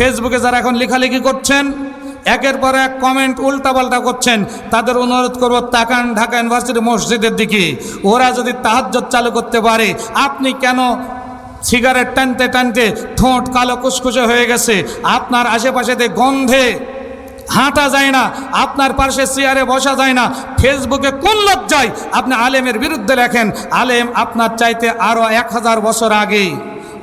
ফেসবুকে যারা এখন লেখালেখি করছেন, একের পর এক কমেন্ট উল্টাপাল্টা করছেন, তাদের অনুরোধ করব তাকান ঢাকা ইউনিভার্সিটি মসজিদের দিকে। ওরা যদি তাহাজ্জত চালু করতে পারে, আপনি কেন সিগারেট টানতে টানতে ঠোঁট কালো কুসকুসে হয়ে গেছে? আপনার আশেপাশেতে গন্ধে হাঁটা যায় না, আপনার পাশে চেয়ারে বসা যায় না, ফেসবুকে কোন লজ্জায় আপনি আলেমের বিরুদ্ধে লেখেন? আলেম আপনার চাইতে আরও এক হাজার বছর আগে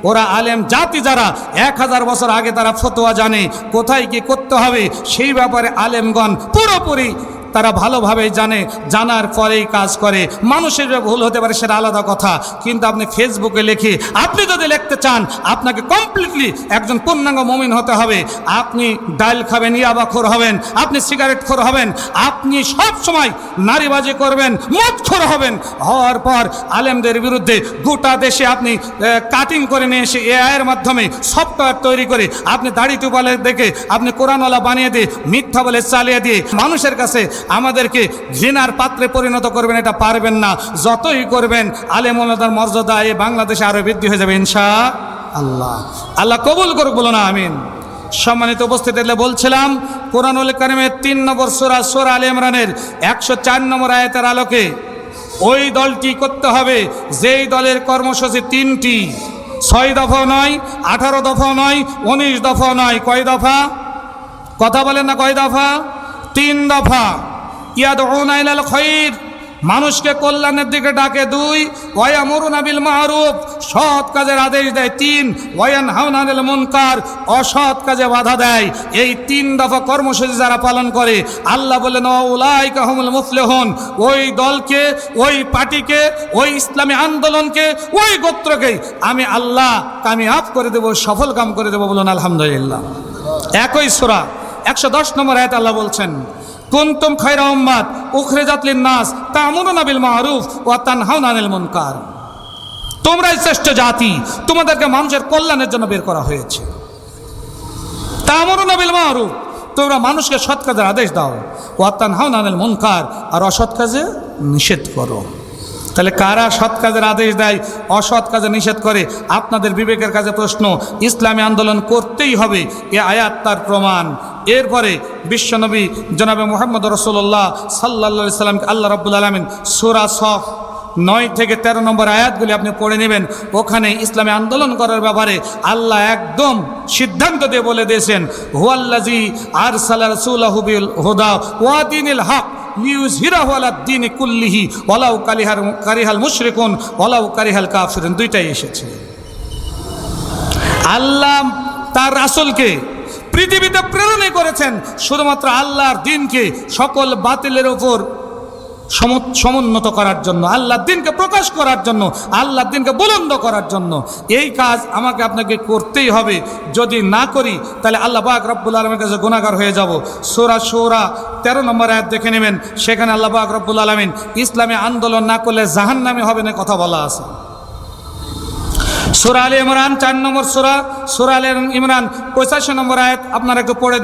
ওরা আলেম জাতি যারা, এক হাজার বছর আগে তারা ফতোয়া জানে কোথায় কি করতে হবে, সেই ব্যাপারে আলেমগণ পুরোপুরি তারা ভালোভাবে জানে, জানার পরেই কাজ করে। মানুষের ভুল হতে পারে সেটা আলাদা কথা। কিন্তু আপনি ফেসবুকে লিখে, আপনি যদি লিখতে চান, আপনাকে কমপ্লিটলি একজন পূর্ণাঙ্গ মমিন হতে হবে। আপনি ডাল খাবেন, ইয়াবাখোর হবেন, আপনি সিগারেট খোর হবেন, আপনি সব সময় নারীবাজি করবেন, মদখোর হবেন। হওয়ার পর আলেমদের বিরুদ্ধে গোটা দেশে আপনি কাটিং করে নিয়ে এসে এআইয়ের মাধ্যমে সফটওয়্যার তৈরি করে আপনি দাড়ি টুপালে দেখে আপনি কোরআনওয়ালা বানিয়ে দিয়ে, মিথ্যা বলে চালিয়ে দিয়ে মানুষের কাছে আমাদেরকে ঘৃণার পাত্রে পরিণত করবেন, এটা পারবেন না। যতই করবেন আলেমতার মর্যাদা এই বাংলাদেশে আরও বৃদ্ধি হয়ে যাবে, ইনশা আল্লাহ। আল্লাহ কবুল করুক বলো না আমিন। সম্মানিত উপস্থিত এলে বলছিলাম, কোরআনুল কারিমের তিন নম্বর সোরা সোরা আলী ইমরানের একশো চার নম্বর আয়তের আলোকে ওই দলটি করতে হবে? যেই দলের কর্মসূচি তিনটি, ছয় দফা নয়, আঠারো দফা নয়, উনিশ দফা নয়, কয় দফা? কথা বলেন না, কয় দফা? তিন দফা। মানুষকে কল্যাণের দিকে ডাকে দুই ওয়ামরুন আবিল মারুফ। সৎ কাজের আদেশ দেয় তিন ওয়ান হাউনানিল মুনকার। অসৎ কাজে বাধা দেয়। এই তিন দফা কর্মসূচি যারা পালন করে, আল্লাহ বলেন উলাই কাহমুল মুফলেহন। ওই দলকে, ওই পার্টিকে, ওই ইসলামী আন্দোলনকে, ওই গোত্রকে আমি আল্লাহ কামিয়াব করে দেব সফল কাম করে দেবো বলুন আলহামদুলিল্লাহ। একই সোরা, একশো দশ নম্বর আয়াত আল্লাহ বলছেন কুনতুম খৈরা উম্মাদ উখরিজাত লিন-নাস তা'মুরুনা বিল মারুফ ওয়া তানহাউনা আনিল মুনকার। তোমরাই শ্রেষ্ঠ জাতি, তোমাদেরকে মানুষের কল্যাণের জন্য বের করা হয়েছে। তা'মুরুনা বিল মারুফ তোমরা মানুষকে সৎ কাজের আদেশ দাও। ওয়া তানহাউনা আনিল মুনকার, আর অসৎ কাজে নিষেধ করো। তাহলে কারা সৎ কাজের আদেশ দেয়, অসৎ কাজে নিষেধ করে? আপনাদের বিবেকের কাছে প্রশ্ন, ইসলামী আন্দোলন করতেই হবে, এ আয়াত তার প্রমাণ। এরপরে বিশ্বনবী জনাবে মোহাম্মদ রসুল্লাহ সাল্লা সাল্লামকে আল্লাহ রব্বুল আলমিন সুরা সফ নয় থেকে ১৩ নম্বর আয়াতগুলি আপনি পড়ে নেবেন। ওখানে ইসলামী আন্দোলন করার ব্যাপারে আল্লাহ একদম সিদ্ধান্ত দিয়ে বলে দিয়েছেন হুয়াল্লাজি আর সাল্লাহ রসুল্লাহবিল হুদা ওয়াদিনিল হক লিউজ হিরাহু আলা দিন কুল্লিহি ওলাউ কালিহার কারিহাল মুশরিকুন ওলাউ কারিহাল কাফিরুন। দুইটাই এসেছে। আল্লাহ তার রাসূলকে পৃথিবীতে প্রেরণে করেছেন শুধুমাত্র আল্লাহর দিনকে সকল বাতিলের ওপর সম- সমুন্নত করার জন্য, আল্লাহর দিনকে প্রকাশ করার জন্য, আল্লাহর দিনকে বুলন্দ করার জন্য। এই কাজ আমাকে আপনাকে করতেই হবে। যদি না করি, তাহলে আল্লাহ পাক রব্বুল আলমের কাছে গুণাগার হয়ে যাব। সোরা সোরা তেরো নম্বর আয়াত দেখে নেবেন। সেখানে আল্লাহ পাক রব্বুল আলমিন, ইসলামী আন্দোলন না করলে জাহান্নামি হবে না কথা বলা আছে। সুরা আলী ইমরান, চার নম্বর সুরা সুরা আলী ইমরান, পঁচাশি নম্বর আয়াত। আপনারা একটু পড়ে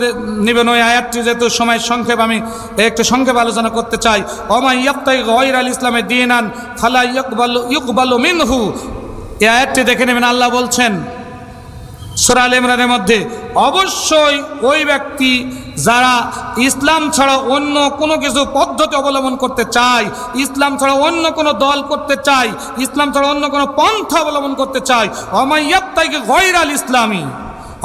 নেবেন ওই আয়াতটি, যেহেতু সময় সংক্ষেপ, আমি একটু সংক্ষেপ আলোচনা করতে চাই। অমাই ইয়াক্তাই গহির আল ইসলামে দিয়ে আন ফালা ইকবাল ইকবাল মিনহু। এই আয়াতটি দেখে নেবেন, আল্লাহ বলছেন সুরা আল ইমরানের মধ্যে অবশ্যই ওই ব্যক্তি যারা ইসলাম ছাড়া অন্য কোনো কিছু পদ্ধতি অবলম্বন করতে চায়, ইসলাম ছাড়া অন্য কোনো দল করতে চায়, ইসলাম ছাড়া অন্য কোনো পন্থা অবলম্বন করতে চায় অমাইয়াত্তাইকে গয়র আল ইসলামী।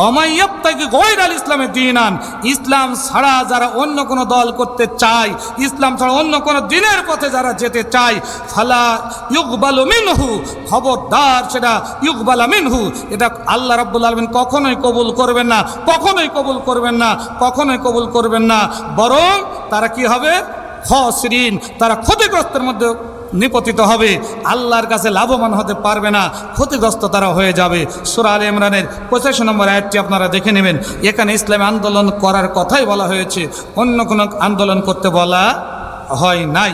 অমাইয়াত্তাইকে গয়র আল ইসলামের দিন আন ইসলাম ছাড়া যারা অন্য কোনো দল করতে চায়, ইসলাম ছাড়া অন্য কোনো দিনের পথে যারা যেতে চায়, ফালা ইউকবালু মিনহু, খবরদার সেটা ইউকবালা মিনহু। এটা আল্লাহ রাব্বুল আলমিন কখনোই কবুল করবেন না, কখনোই কবুল করবেন না, কখনোই কবুল করবেন না। বরং তারা কি হবে? খসরিন। তারা ক্ষতিগ্রস্তের মধ্যে নিপতিত হবে। আল্লাহর কাছে লাভবান হতে পারবে না। ক্ষতিগ্রস্ত তারা হয়ে যাবে। সুরা আল ইমরানের পঁচাশি নম্বর অ্যাডটি আপনারা দেখে নেবেন। এখানে ইসলামী আন্দোলন করার কথাই বলা হয়েছে। অন্য কোনো আন্দোলন করতে বলা হয় নাই।